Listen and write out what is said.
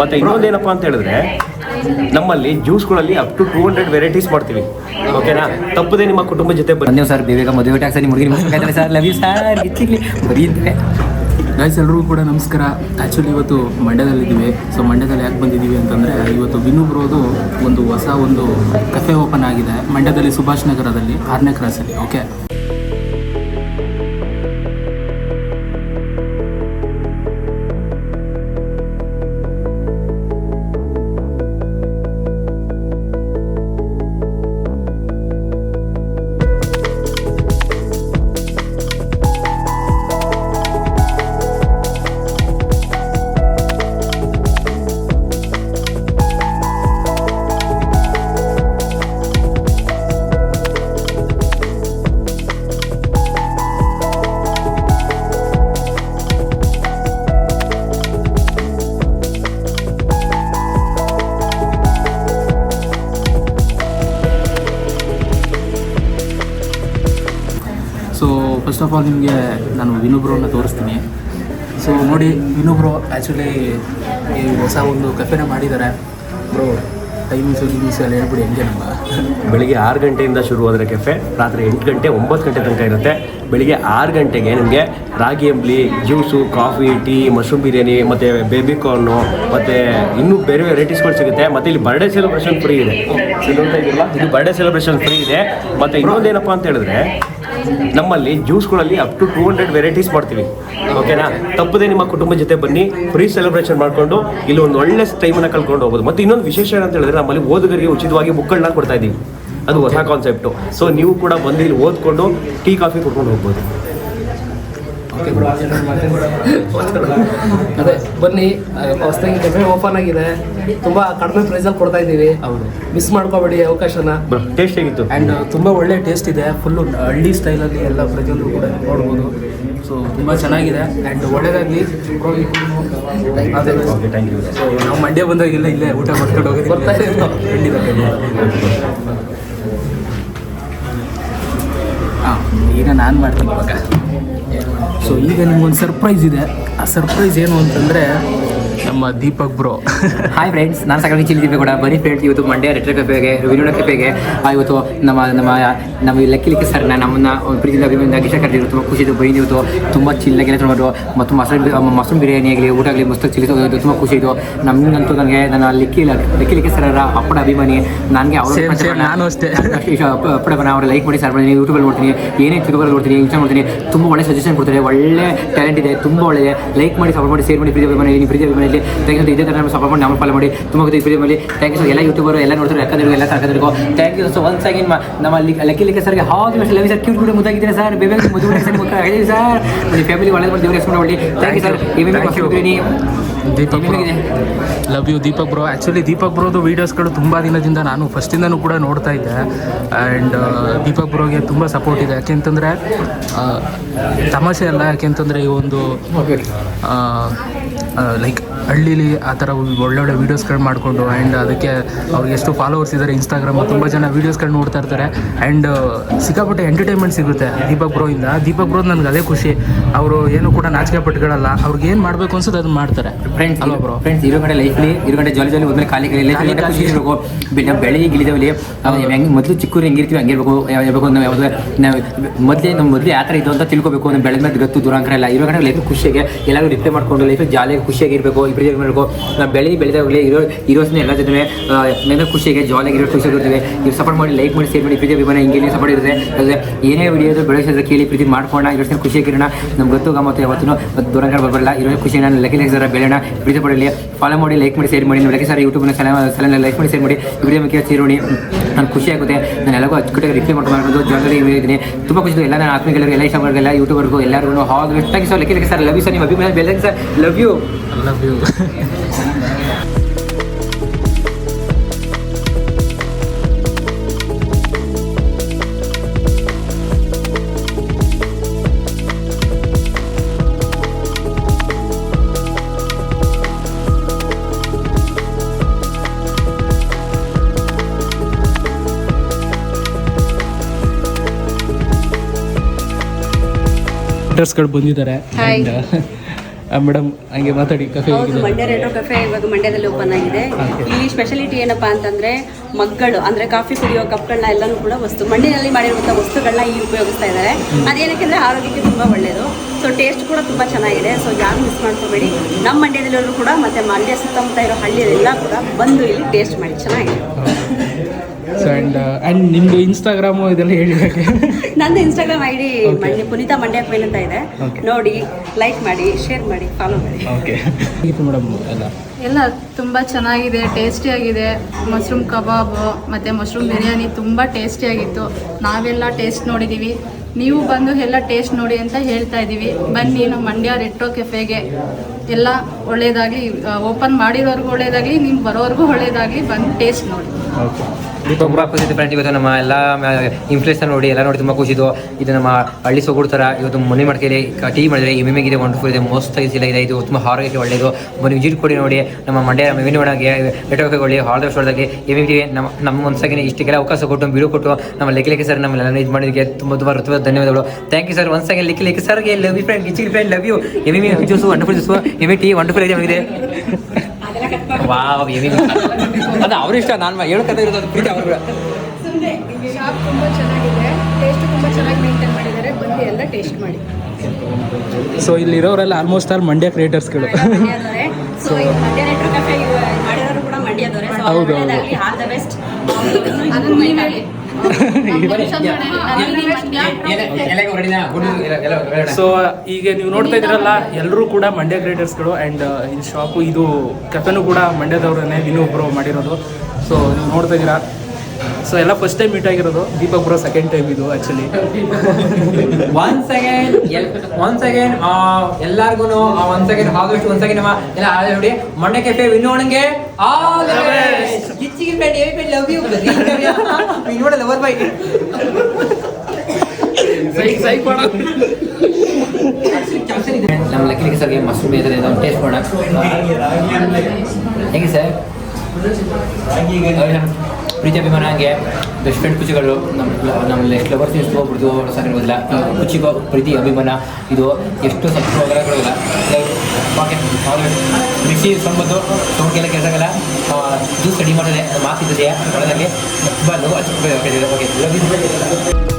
ಮತ್ತೆ ಇನ್ನೊಂದೇನಪ್ಪ ಅಂತ ಹೇಳಿದ್ರೆ ನಮ್ಮಲ್ಲಿ ಜ್ಯೂಸ್ಗಳಲ್ಲಿ up to two hundred varieties ಮಾಡ್ತೀವಿ. ಓಕೆನಾ ತಪ್ಪದೆ ನಿಮ್ಮ ಕುಟುಂಬ ಜೊತೆ ಬನ್ನಿ. ಸರ್ ಬೇಗ ಮದುವೆ ಟ್ಯಾಕ್ಸ್ ನಿಮ್ಮ ಹುಡುಗಿ sir? Love you sir guys ಎಲ್ರಿಗೂ ಕೂಡ ನಮಸ್ಕಾರ. ಆ್ಯಕ್ಚುಲಿ ಇವತ್ತು ಮಂಡ್ಯದಲ್ಲಿದ್ದೀವಿ. ಸೊ ಮಂಡ್ಯದಲ್ಲಿ ಯಾಕೆ ಬಂದಿದ್ದೀವಿ ಅಂತಂದರೆ ಇವತ್ತು ವಿನು ಬ್ರೋದು ಒಂದು ಹೊಸ ಒಂದು ಕಫೆ ಓಪನ್ ಆಗಿದೆ. ಮಂಡ್ಯದಲ್ಲಿ ಸುಭಾಷ್ ನಗರದಲ್ಲಿ ಆರನೇ ಕ್ರಾಸಲ್ಲಿ ಓಕೆ ಫಸ್ಟ್ ಆಫ್ ಆಲ್ ನಿಮಗೆ ನಾನು ವಿನು ಬ್ರೋನ ತೋರಿಸ್ತೀನಿ. ಸೊ ನೋಡಿ, ವಿನೋಬ್ರೋ ಆ್ಯಕ್ಚುಲಿ ಈ ಹೊಸ ಒಂದು ಕಫೆನ ಮಾಡಿದ್ದಾರೆ. ಬ್ರೋ ಟೈಮಿಂಗ್ಸು ಗಿಮಿಂಗ್ಸು ಎಲ್ಲ ಹೇಳ್ಬಿಡಿ ಹೆಂಗೆ ನಮ್ಮ ಬೆಳಿಗ್ಗೆ ಆರು ಗಂಟೆಯಿಂದ ಶುರುವಾದರೆ ಕೆಫೆ ರಾತ್ರಿ ಎಂಟು ಗಂಟೆ ಒಂಬತ್ತು ಗಂಟೆ ತನಕ ಇರುತ್ತೆ. ಬೆಳಿಗ್ಗೆ ಆರು ಗಂಟೆಗೆ ನಿಮಗೆ ರಾಗಿ ಅಂಬ್ಲಿ juice coffee tea mushroom biryani ಮತ್ತು ಬೇಬಿ ಕಾರ್ನು ಮತ್ತು ಇನ್ನೂ ಬೇರೆ ವೆರೈಟೀಸ್ಗಳು ಸಿಗುತ್ತೆ. ಮತ್ತು ಇಲ್ಲಿ ಬರ್ಡೇ ಸೆಲೆಬ್ರೇಷನ್ ಫ್ರೀ ಇದೆ. ಇಲ್ಲ ಇದು ಬರ್ಡೇ ಸೆಲೆಬ್ರೇಷನ್ ಫ್ರೀ ಇದೆ. ಮತ್ತು ಇನ್ನೊಂದೇನಪ್ಪ ಅಂತ ಹೇಳಿದ್ರೆ ನಮ್ಮಲ್ಲಿ ಜ್ಯೂಸ್ಗಳಲ್ಲಿ up to two hundred varieties ಮಾಡ್ತೀವಿ. ಓಕೆನಾ ತಪ್ಪದೆ ನಿಮ್ಮ ಕುಟುಂಬ ಜೊತೆ ಬನ್ನಿ ಫ್ರೀ ಸೆಲೆಬ್ರೇಷನ್ ಮಾಡಿಕೊಂಡು ಇಲ್ಲಿ ಒಂದು ಒಳ್ಳೆ ಟೈಮನ್ನು ಕಳ್ಕೊಂಡು ಹೋಗ್ಬೋದು. ಮತ್ತು ಇನ್ನೊಂದು ವಿಶೇಷ ಏನಂತ ಹೇಳಿದ್ರೆ ನಮ್ಮಲ್ಲಿ ಓದುಗರಿಗೆ ಉಚಿತವಾಗಿ ಬುಕ್ಗಳನ್ನ ಕೊಡ್ತಾ ಇದ್ದೀವಿ. ಅದು ಹೊಸ ಕಾನ್ಸೆಪ್ಟು ಸೊ ನೀವು ಕೂಡ ಬಂದು ಇಲ್ಲಿ ಓದ್ಕೊಂಡು ಟೀ, ಕಾಫಿ ಕುಡ್ಕೊಂಡು ಹೋಗ್ಬೋದು. ಅದೇ ಬನ್ನಿ ಹೊಸದಾಗಿ ಕೆಫೆ ಓಪನ್ ಆಗಿದೆ. ತುಂಬಾ ಕಡಿಮೆ ಪ್ರೈಸಲ್ಲಿ ಕೊಡ್ತಾ ಇದ್ದೀವಿ. ಮಿಸ್ ಮಾಡ್ಕೋಬೇಡಿ ಅವಕಾಶನ. ಟೇಸ್ಟ್ ಹೇಗಿತ್ತು? ಆ್ಯಂಡ್ ತುಂಬಾ ಒಳ್ಳೆ ಟೇಸ್ಟ್ ಇದೆ. ಫುಲ್ಲು ಹಳ್ಳಿ ಸ್ಟೈಲಲ್ಲಿ ಎಲ್ಲ ಪ್ರತಿಯೊಂದು ಕೂಡ ನೋಡ್ಬೋದು. ಸೊ ತುಂಬ ಚೆನ್ನಾಗಿದೆ. ಆ್ಯಂಡ್ ಒಳ್ಳೆಯದಾಗಲಿ ನಾವು ಮಂಡ್ಯ ಬಂದಾಗೆಲ್ಲ ಇಲ್ಲೇ ಊಟ ಮಾಡ್ಕೊಂಡು ಹೋಗಿ ಬರ್ತಾ ಹಾಂ ಈಗ ನಾನು ಮಾಡ್ತೀನಿ ಇವಾಗ. ಸೊ ಈಗ ನಿಮ್ಗೊಂದು ಸರ್ಪ್ರೈಸ್ ಇದೆ. ಆ ಸರ್ಪ್ರೈಸ್ ಏನು ಅಂತಂದರೆ ನಮ್ಮ ದೀಪಕ್ ಬ್ರೋ. ಹಾಯ್ ಫ್ರೆಂಡ್ಸ್ ನಾನು ಸಕಲ ಚಿಲ್ಲಿ ಕೂಡ. ಬನ್ನಿ ಫ್ರೆಂಡ್ಸ್ ಇವತ್ತು ಮಂಡ್ಯ ರೆಟ್ರ ಕಪೆಗೆ ವಿನೋಡ ಕಪೆಗೆ ಇವತ್ತು ನಮ್ಮ ನಮ್ಮ ನಮ್ಮ ಲಕ್ಕಿ ಲಿಕ್ಕಿ ಸರ್ನ ನಮ್ಮನ್ನ ಪ್ರೀತಿಯಿಂದ ಅಭಿಮಾನ ಗಿಷ್ಟ ಕರೆದಿದ್ರು. ತುಂಬ ಖುಷಿ ಬೈದು ಇವತ್ತು. ತುಂಬ ಚಿಲ್ಲಾಗಿ ತೊಗೊಂಡು ಮತ್ತು ಮಸಾಲೆ ಮಸೂರು ಬಿರಿಯಾನಿ ಆಗಲಿ ಊಟ ಆಗಲಿ ಮಸ್ತು ಚಿಲ್ಲಿ ತೊಗೊಂಡು ತುಂಬ ಖುಷಿ ಇತ್ತು. ನಮಗಂತೂ ನನಗೆ ನನ್ನ ಲಿಕ್ಕಿ ಲಕ್ಕಿ ಸರ್ ಸರ್ರ ಅಪ್ಪಡ ಅಭಿಮಾನಿ. ನನಗೆ ಅವ್ರ ನಾನು ಅಷ್ಟೇ. ಅಪ್ಪಡ ಅವ್ರ ಲೈಕ್ ಮಾಡಿ ಸರ್ ಮಾಡಿ ಯೂಟ್ಯೂಬಲ್ಲಿ ನೋಡ್ತೀನಿ. ಏನೇ ಯೂಟ್ಯೂಬಲ್ಲಿ ನೋಡ್ತೀನಿ ಇನ್ಸ್ಟಾ ನೋಡ್ತೀನಿ ತುಂಬ ಒಳ್ಳೆ ಸಜೆಷನ್ ಕೊಡ್ತಾರೆ. ಒಳ್ಳೆ ಟ್ಯಾಲೆಂಟ್ ಇದೆ. ತುಂಬ ಒಳ್ಳೆಯ ಲೈಕ್ ಮಾಡಿ ಸಪೋರ್ಟ್ ಮಾಡಿ ಶೇರ್ ಮಾಡಿ ಪ್ರೀತಿ ಅಭಿಮಾನಿ ಪ್ರೀತಿ ಅಭಿಮಾನಿಯಲ್ಲಿ. ಥ್ಯಾಂಕ್ ಯು ಇದೇ ಥರ ನಮ್ಮ ಸಪೋರ್ಟ್ ಮಾಡಿ ನಮ್ಮ ಫಾಲೋ ಮಾಡಿ. ತುಂಬ ಪ್ರೀತಿ ಮಾಡಿ ಥ್ಯಾಂಕ್ ಯು ಸರ್ ಎಲ್ಲ ಯೂಟ್ಯೂಬರು ಎಲ್ಲ ನೋಡ್ತಾರೆ ಯಾಕಂದ್ರೆ ಎಲ್ಲ ಕರ್ಕೊಂಡಿರ್ಕೋ thank you so once again ನಮ್ಮ ಲಕ್ಕಿ ಲಕ್ಕಿ ಸರ್ಗೆ ಹಾಲ್ ದಿ ಲವಿ ಸರ್ ಕ್ಯೂಟ್ ಕೂಡ ಮುದ್ದಾಗಿದ್ದೀರಾ ಸರ್ ಬೇಬಿ ಮದುವೆ ಸರ್ ಆಗಿದೆ ಸರ್ ನಿಮ್ಮ ಫ್ಯಾಮಿಲಿ ಒಳ್ಳೆ ಮಾಡಿ ದೇವ್ರಿಗೆ ಹೆಸರು ಮಾಡಿ ಥ್ಯಾಂಕ್ ಯು ಸರ್. ಇವೇನು Deepak love you Deepak bro actually Deepak ಬ್ರೋದು ವೀಡಿಯೋಸ್ಗಳು ತುಂಬ ದಿನದಿಂದ ನಾನು ಫಸ್ಟಿಂದನೂ ಕೂಡ ನೋಡ್ತಾ ಇದ್ದೆ. ಆ್ಯಂಡ್ ದೀಪಕ್ ಬ್ರೋಗೆ ತುಂಬ ಸಪೋರ್ಟ್ ಇದೆ. ಯಾಕೆಂತಂದರೆ ತಮಾಷೆ ಅಲ್ಲ. ಯಾಕೆಂತಂದರೆ ಈ ಒಂದು ಲೈಕ್ ಹಳ್ಳೀಲಿ ಆ ಥರ ಒಳ್ಳೊಳ್ಳೆ ವೀಡಿಯೋಸ್ಗಳು ಮಾಡಿಕೊಂಡು ಆ್ಯಂಡ್ ಅದಕ್ಕೆ ಅವ್ರಿಗೆ ಎಷ್ಟು ಫಾಲೋವರ್ಸ್ ಇದ್ದಾರೆ ಇನ್ಸ್ಟಾಗ್ರಾಮ್ ತುಂಬ ಜನ ವೀಡಿಯೋಸ್ಗಳು ನೋಡ್ತಾ ಇರ್ತಾರೆ. ಆ್ಯಂಡ್ ಸಿಕ್ಕಾಪಟ್ಟೆ ಎಂಟರ್ಟೈನ್ಮೆಂಟ್ ಸಿಗುತ್ತೆ ದೀಪಕ್ ಬ್ರೋಯಿಂದ ದೀಪಕ್ ಬ್ರೋ ನನಗೆ ಅದೇ ಖುಷಿ. ಅವರು ಏನು ಕೂಡ ನಾಚಿಕೆ ಪಟ್ಟುಗಳಲ್ಲ ಅವ್ರಿಗೆ ಏನು ಮಾಡಬೇಕು ಅನ್ಸುತ್ತೆ ಅದನ್ನ ಮಾಡ್ತಾರೆ. ಫ್ರೆಂಡ್ಸ್ ಅಲ್ವಾ ಬ್ರೋ ಫ್ರೆಂಡ್ಸ್ ಇರೋ ಕಡೆ ಲೈಫ್ಲಿ ಇರೋ ಕಡೆ ಜಾಲಿ ಜಾಲಿ ಒಂದ್ಮೇಲೆ ಖಾಲಿ ಖಾಲಿ ಇರಬೇಕು. ನಾವು ಬೆಳೆಗೆ ಗಿಳಿದವಲ್ಲಿ ಹೆಂಗೆ ಮೊದಲು ಚಿಕ್ಕೂರು ಹೆಂಗಿರ್ತೀವಿ ಹಂಗಿರ್ಬೇಕು ಇರಬೇಕು. ಇರ್ಬೇಕು ನಾವು ಯಾವುದೇ ನಾವು ಮೊದಲೇ ನಮ್ಮ ಮೊದಲು ಯಾವ ಥರ ಇದು ಅಂತ ತಿಳ್ಕೊಬೇಕು. ನಮ್ಮ ಬೆಳೆದ ಮೇಲೆ ಗೊತ್ತು ದುರಾಂಕರ ಇಲ್ಲ ಇರೋ ಕಡೆ ಲೈಫ್ ಖುಷಿಯಾಗಿ ಎಲ್ಲರೂ ರಿಪ್ಲೈ ಮಾಡ್ಕೊಂಡು ಲೈಫ್ ಜಾಲಿಯಾಗಿ ಖುಷಿಯಾಗಿ ಇಬ್ಬರಿಗೆ ಮಾಡಬೇಕು ನಾವು ಬೆಳೆ ಬೆಳೆದಾಗಲಿ ಇರೋ ಇರೋಸ್ನ ಎಲ್ಲ ಜೊತೆ ನನ್ನ ಖುಷಿಯಾಗಿ ಜಾಲಿಯಾಗಿ ಇರೋ ಖುಷಿ ಇರ್ತದೆ ಇವ್ರು ಸಪೋರ್ಟ್ ಮಾಡಿ ಲೈಕ್ ಮಾಡಿ ಶೇರ್ ಮಾಡಿ, ಪ್ರೀತಿ ಅಭಿಮಾನ ಹಿಂಗೆ ಸಪೋರ್ಟ್ ಇರುತ್ತೆ. ಅದೇ, ಏನೇ ವಿಡಿಯೋದು ಬೆಳೆಸಿದ್ರೆ ಕೇಳಿ, ಪ್ರೀತಿ ಮಾಡ್ಕೊಂಡು ಇರೋಸ್ನ ಖುಷಿಯಾಗಿರೋಣ ನಮ್ಗೆ ಗೊತ್ತು ಗಮ್ಮತ್ತು ಯಾವತ್ತೂ ದೂರಂಗ ಬರಲ್ಲ ಇರೋ ಖುಷಿ ನಾನು ಲಕ್ಕಿ ಲೈಕ್ ಸರ ಬೆಳೆಯೋಣ. ಪ್ರೀತಿ ಪಡಲಿ ಫಾಲೋ ಮಾಡಿ ಲೈಕ್ ಮಾಡಿ ಶೇರ್ ಮಾಡಿ. ನೋಡಿ ಸರ್ ಯೂಟ್ಯೂಬ್ನ ಸಲ ಲೈಕ್ ಮಾಡಿ ಶೇರ್ ಮಾಡಿ. ವಿಡಿಯೋ ಮುಖ್ಯ ಸೇರೋಣಿ ನಾನು ಖುಷಿ ಆಗುತ್ತೆ. ನಾನು ಎಲ್ಲರಿಗೂ ಅಚ್ಚುಕಟ್ಟಾಗಿ ರಿಪ್ಲೈ ಮಾಡ್ಕೊಂಡು ಜಾಗದಲ್ಲಿ ಇದ್ದೀನಿ. ತುಂಬ ಖುಷಿ ಎಲ್ಲ ಎಲ್ಲ ನನ್ನ ಆತ್ಮೀಯರಿಗೆ ಎಲ್ಲ ಇಷ್ಟಪಡ್ಗೆಲ್ಲ ಯೂಟ್ಯೂಬರ್ಗೂ ಎಲ್ಲರಿಗೂ ಹಾಲ್ ಥ್ಯಾಂಕ್ ಆಗಿ sir lucky lucky sir love you sir ನಿಮ್ಮ ಅಭಿಮಾನ ಬೆಲೆ sir love you love you ಬಂದಿದ್ದಾರೆ Hi. And, uh, ಮೇಡಮ್ ಹಂಗೆ ಮಾತಾಡಿ ಕಫೆ ಹೌದು ಮಂಡ್ಯ ರೆಟ್ರೋ ಕಫೆ ಇವಾಗ ಮಂಡ್ಯದಲ್ಲಿ ಓಪನ್ ಆಗಿದೆ. ಇಲ್ಲಿ ಸ್ಪೆಷಾಲಿಟಿ ಏನಪ್ಪಾ ಅಂತಂದ್ರೆ ಮಗ್ಗಳು ಅಂದ್ರೆ ಕಾಫಿ ಕುಡಿಯೋ ಕಪ್ಗಳನ್ನ ಎಲ್ಲಾನು ಕೂಡ ವಸ್ತು ಮಂಡ್ಯದಲ್ಲಿ ಮಾಡಿರುವಂಥ ವಸ್ತುಗಳನ್ನ ಇಲ್ಲಿ ಉಪಯೋಗಿಸ್ತಾ ಇದ್ದಾರೆ. ಅದೇನಕ್ಕೆಂದ್ರೆ ಆರೋಗ್ಯಕ್ಕೆ ತುಂಬಾ ಒಳ್ಳೆಯದು ಸೊ ಟೇಸ್ಟ್ ಕೂಡ ತುಂಬಾ ಚೆನ್ನಾಗಿದೆ. ಸೊ ಯಾರು ಮಿಸ್ ಮಾಡ್ಕೋಬೇಡಿ. ನಮ್ಮ ಮಂಡ್ಯದಲ್ಲೂ ಕೂಡ ಮತ್ತೆ ಮಂಡ್ಯ ಸುತ್ತಮುತ್ತ ಇರೋ ಹಳ್ಳಿಯಲ್ಲೆಲ್ಲ ಕೂಡ ಬಂದು ಇಲ್ಲಿ ಟೇಸ್ಟ್ ಮಾಡಿ. ಚೆನ್ನಾಗಿದೆ. ಸೊ ಆ್ಯಂಡ್ ಆ್ಯಂಡ್ ನಿಮ್ಮದು ಇನ್ಸ್ಟಾಗ್ರಾಮು ಇದೆಲ್ಲ ಹೇಳಬೇಕು ನಂದು Instagram I D Mandya Punitha Mandya queen ಅಂತ ಇದೆ. ನೋಡಿ ಲೈಕ್ ಮಾಡಿ ಶೇರ್ ಮಾಡಿ ಫಾಲೋ ಮಾಡಿ. ಓಕೆ ಮೇಡಮ್ ಎಲ್ಲ? ಎಲ್ಲ ತುಂಬ ಚೆನ್ನಾಗಿದೆ ಟೇಸ್ಟಿಯಾಗಿದೆ ಮಶ್ರೂಮ್ ಕಬಾಬ್ ಮತ್ತು ಮಶ್ರೂಮ್ ಬಿರಿಯಾನಿ ತುಂಬ ಟೇಸ್ಟಿಯಾಗಿತ್ತು ನಾವೆಲ್ಲ ಟೇಸ್ಟ್ ನೋಡಿದ್ದೀವಿ ನೀವು ಬಂದು ಎಲ್ಲ ಟೇಸ್ಟ್ ನೋಡಿ ಅಂತ ಹೇಳ್ತಾ ಇದ್ದೀವಿ ಬನ್ನಿ ನಮ್ಮ ಮಂಡ್ಯ ರೆಟ್ರೋ ಕೆಫೆಗೆ ಎಲ್ಲ ಒಳ್ಳೇದಾಗಲಿ ಓಪನ್ ಮಾಡಿರೋರ್ಗೂ ಒಳ್ಳೇದಾಗಲಿ ನಿಮ್ಮ ಬರೋರ್ಗೂ ಒಳ್ಳೇದಾಗಲಿ ಬಂದು ಟೇಸ್ಟ್ ನೋಡಿ. ಓಕೆ ತುಂಬ ಖುಷಿ ಇದೆ ಫ್ರೆಂಡ್ಸ್ ಇವತ್ತು ನಮ್ಮ ಎಲ್ಲ ಇನ್ಫ್ಲೇಷನ್ ನೋಡಿ, ಎಲ್ಲ ನೋಡಿ ತುಂಬ ಖುಷಿದು ಇದು. ನಮ್ಮ ಹಳ್ಳಿ ಸೊಗಡು ತರ ಇವತ್ತು ಮನೆ ಮಾಡ್ಕೇಲಿ ಟೀ ಮಾಡಿದ್ರೆ ಎಂ ಇದೆ ವಂಡರ್ಫುಲ್ ಇದೆ ಮೋಸ್ಟ್ ಇಲ್ಲ ಇದೆ. ಇದು ತುಂಬ ಆರೋಗ್ಯಕ್ಕೆ ಒಳ್ಳೆಯದು ಬನ್ನಿ ವಿಜಿಟ್ ಕೊಡಿ ನೋಡಿ, ನಮ್ಮ ಮಂಡ್ಯ, ನಮ್ಮ ಎವಿನಿ ಒಳಗೆ ನೆಟ್ವರ್ಕ್ಗಳಿಗೆ ಹಾಲ್ ಎಂ ಇದೆ ನಮ್ಮ ನಮ್ಮ ಒಂದ್ಸಲ ಇಷ್ಟಕ್ಕೆಲ್ಲ ಅವಕಾಶ ಕೊಟ್ಟು ಬಿಡು ಕೊಟ್ಟು, ನಮ್ಮ ಲೆಕ್ಕ ಲೆಕ್ಕ ಸರ್ ನಮ್ಮೆಲ್ಲ ಇದು ಮಾಡಿದ್ದಕ್ಕೆ ತುಂಬ ತುಂಬ ಋತುವ ಧನ್ಯವಾದಗಳು. ಥ್ಯಾಂಕ್ ಯು ಸರ್ ಒಂದ್ ಸೆಕೆಂಡ್ ಲೆಕ್ಕ ಲೆಕ್ಕ ಸರ್ಗೆ ಲವ್ ಯು ಫ್ರೆಂಡ್ ಗಿಚಿ ಫ್ರೆಂಡ್ ಲವ್ ಯು ಎಂ ಎಂ ಜ್ಯೂಸ್ ವಂಡರ್ಫುಲ್ ಜ್ಯೂಸು ಎಂ ಟೀ ವಂಡರ್ಫುಲ್ ಇದೆ ಇದೆ ವಾವ್ ಏನಿಲ್ಲ ಅದು ಅವ್ರ ಇಷ್ಟ ನಾನು ಹೇಳ್ಕೊತಾ ಇರೋದು ಅದು ಪ್ರೀತಿ ಸುಮ್ಮನೆ ಶಾಪ್ ತುಂಬ ಚೆನ್ನಾಗಿದೆ ಟೇಸ್ಟ್ ತುಂಬ ಚೆನ್ನಾಗಿ ಮೇಂಟೈನ್ ಮಾಡಿದ್ದಾರೆ ಬಂದು ಎಲ್ಲ ಟೇಸ್ಟ್ ಮಾಡಿ. ಸೊ ಇಲ್ಲಿರೋರೆಲ್ಲ ಆಲ್ಮೋಸ್ಟ್ ಆಲ್ ಮಂಡ್ಯ ಕ್ರಿಯೇಟರ್ಸ್ಗಳು ಗಳು. ಸೊ ಮಂಡ್ಯ ನೆಟ್ವರ್ಕ್ ಮಾಡಿರೋರು ಕೂಡ ಮಂಡ್ಯದವರೇ. ಸೊ ಹೌದು, ಹೌದು. All the best. ಸೊ ಈಗ ನೀವು ನೋಡ್ತಾ ಇದ್ರಲ್ಲ ಎಲ್ಲರೂ ಕೂಡ ಮಂಡ್ಯ ಗ್ರೇಟರ್ಸ್ಗಳು ಆ್ಯಂಡ್ ಈ ಶಾಪು, ಇದು ಕೆಫೆನು ಕೂಡ ಮಂಡ್ಯದವ್ರನ್ನೇ ವಿನು ಒಬ್ಬರು ಮಾಡಿರೋದು. ಸೊ ನೀವು ನೋಡ್ತಾ ಇದ್ದೀರಾ? ಸೊ ಎಲ್ಲ ಫಸ್ಟ್ ಟೈಮ್ ಮೀಟ್ ಆಗಿರೋದು. ದೀಪಕ್ ಬ್ರೋ ಸೆಕೆಂಡ್ ಟೈಮ್ ಇದು actually one second one second ಎಲ್ಲಾರ್ಗು one second August one second ಎಲ್ಲ ನೋಡಿ ಮೊನ್ನೆ cafe friend AV friend love you lover bye ನಮ್ಮ ಲಕ್ಕಿ ಸರ್ಗೆ ಮಶ್ರೂಮ್ ಇದೆ ಒಂದು ಟೇಸ್ಟ್ ಮಾಡೋಣ. ಹೇಗೆ ಸರ್ ಪ್ರೀತಿ ಅಭಿಮಾನ ಹಾಗೆ ಬೆಸ್ಟ್ ಫ್ರೆಂಡ್ ಕುಚಿಗಳು ನಮ್ಮ ನಮ್ಮ ಎಷ್ಟು ಲವರ್ಸ್ ಎಷ್ಟು ಹೋಗ್ಬಿಡ್ತು ಸರ್ ಇರೋದಿಲ್ಲ ಕುಚಿಗೋ ಪ್ರೀತಿ ಅಭಿಮಾನ ಇದು ಎಷ್ಟು ಸಬ್ಸ್ಕ್ರೈಬರ್ಗಳಿಲ್ಲ ಬಿಸಿ ಸಂಬಂಧ ಸೋಂಕೆಲ್ಲ ಕೆಲಸಗಲ್ಲ ಜ್ಯೂಸ್ ರೆಡಿ ಮಾಡಿದೆ ಮಾತಿದ್ದೆಯಾ ಒಳಗಾಗಿ ತುಂಬ ಲವ್ ಓಕೆ